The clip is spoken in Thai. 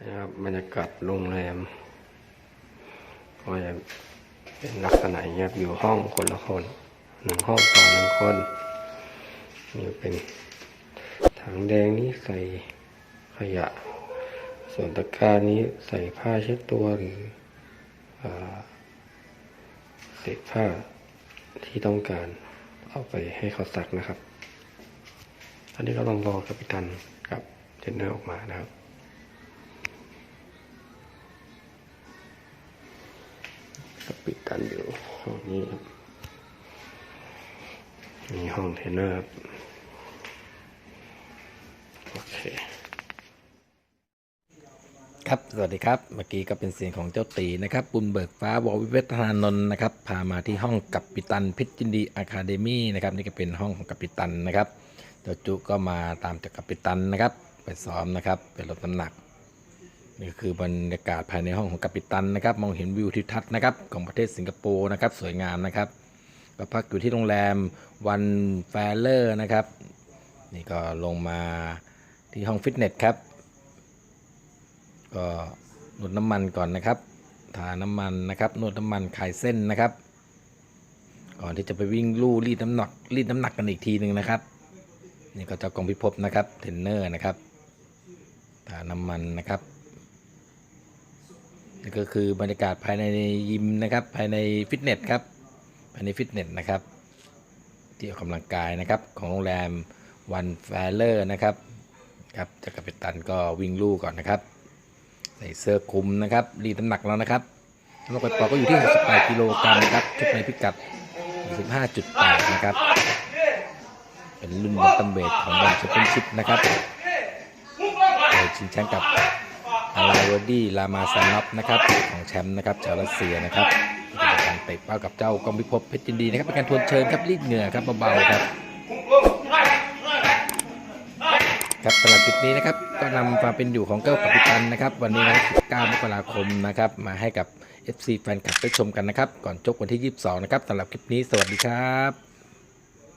นะครับบรรยากาศโรงแรมก็จะเป็นลักษณะอย่างเงี้ยครับอยู่ห้องคนละคนหนึ่งห้องต่อหนึ่งคนนี่เป็นถังแดงนี้ใส่ขยะ ส่วนตะกร้านี้ใส่ผ้าเช็ดตัวหรือเศษผ้าที่ต้องการเอาไปให้เขาซักนะครับตอนนี้ก็ต้องรอกัปตันกับเทรนเนอร์ออกมานะครับ กัปตันอยู่ห้องนี้ครับมีห้องเทรนเนอร์ครับโอเคครับ สวัสดีครับ เมื่อกี้ก็เป็นเสียงของเจ้าตีนะครับบุญเบิกฟ้าววิเวทนานนท์นะครับ พามาที่ห้องกัปตันพชรยินดีอะคาเดมี่นะครับ นี่ก็เป็นห้องของกัปตันนะครับ เจ้าจุก็มาตามจากกัปตันนะครับ ไปซ้อมนะครับ ไปลดน้ำหนัก นี่คือบรรยากาศภายในห้องของกัปตันนะครับ มองเห็นวิวทิวทัศน์นะครับของประเทศสิงคโปร์นะครับ สวยงามนะครับก็พักอยู่ที่โรงแรมวันแฟลเลอร์นะครับ นี่ก็ลงมาที่ห้องฟิตเนสครับ ก็นวดน้ำมันก่อนนะครับ ทาน้ำมันนะครับ นวดน้ำมันคลายเส้นนะครับ ก่อนที่จะไปวิ่งลู่รีดน้ำหนักรีดน้ำหนักกันอีกทีหนึ่งนะครับ นี่ก็เจ้ากองพิภพนะครับ เทรนเนอร์นะครับ ทาน้ำมันนะครับ นี่ก็คือบรรยากาศภายในยิมนะครับภายในฟิตเนสครับภายในฟิตเนสนะครับที่ออกกำลังกายนะครับของโรงแรมวันแฟลเลอร์นะครับครับจากกัปตันก็วิ่งลู่ก่อนนะครับ ใส่เสื้อคลุมนะครับรีดน้ำหนักแล้วนะครับน้ำหนักปอก็อยู่ที่ 68กิโลกรัมครับทุกในพิกัด 15.8 นะครับ เป็นรุ่นบัตตัมเบดของวันแชมเปี้ยนชิพนะครับชิงแชมป์กับ อาราวดีลามาซานอฟนะครับของแชมป์นะครับชาวรัสเซียนะครับที่เป็นการเตะเป้ากับเจ้ากองพิภพเพชรยินดีนะครับเป็นการทวนเชิงครับรีดเหงื่อครับเบาๆครับครับสำหรับคลิปนี้นะครับก็นำความเป็นอยู่ของเก้ากัปตันนะครับ วันนี้นะ9มกราคมนะครับ มาให้กับ FC แฟนคลับได้ชมกันนะครับ ก่อนจบวันที่ 22 นะครับสำหรับคลิปนี้สวัสดีครับ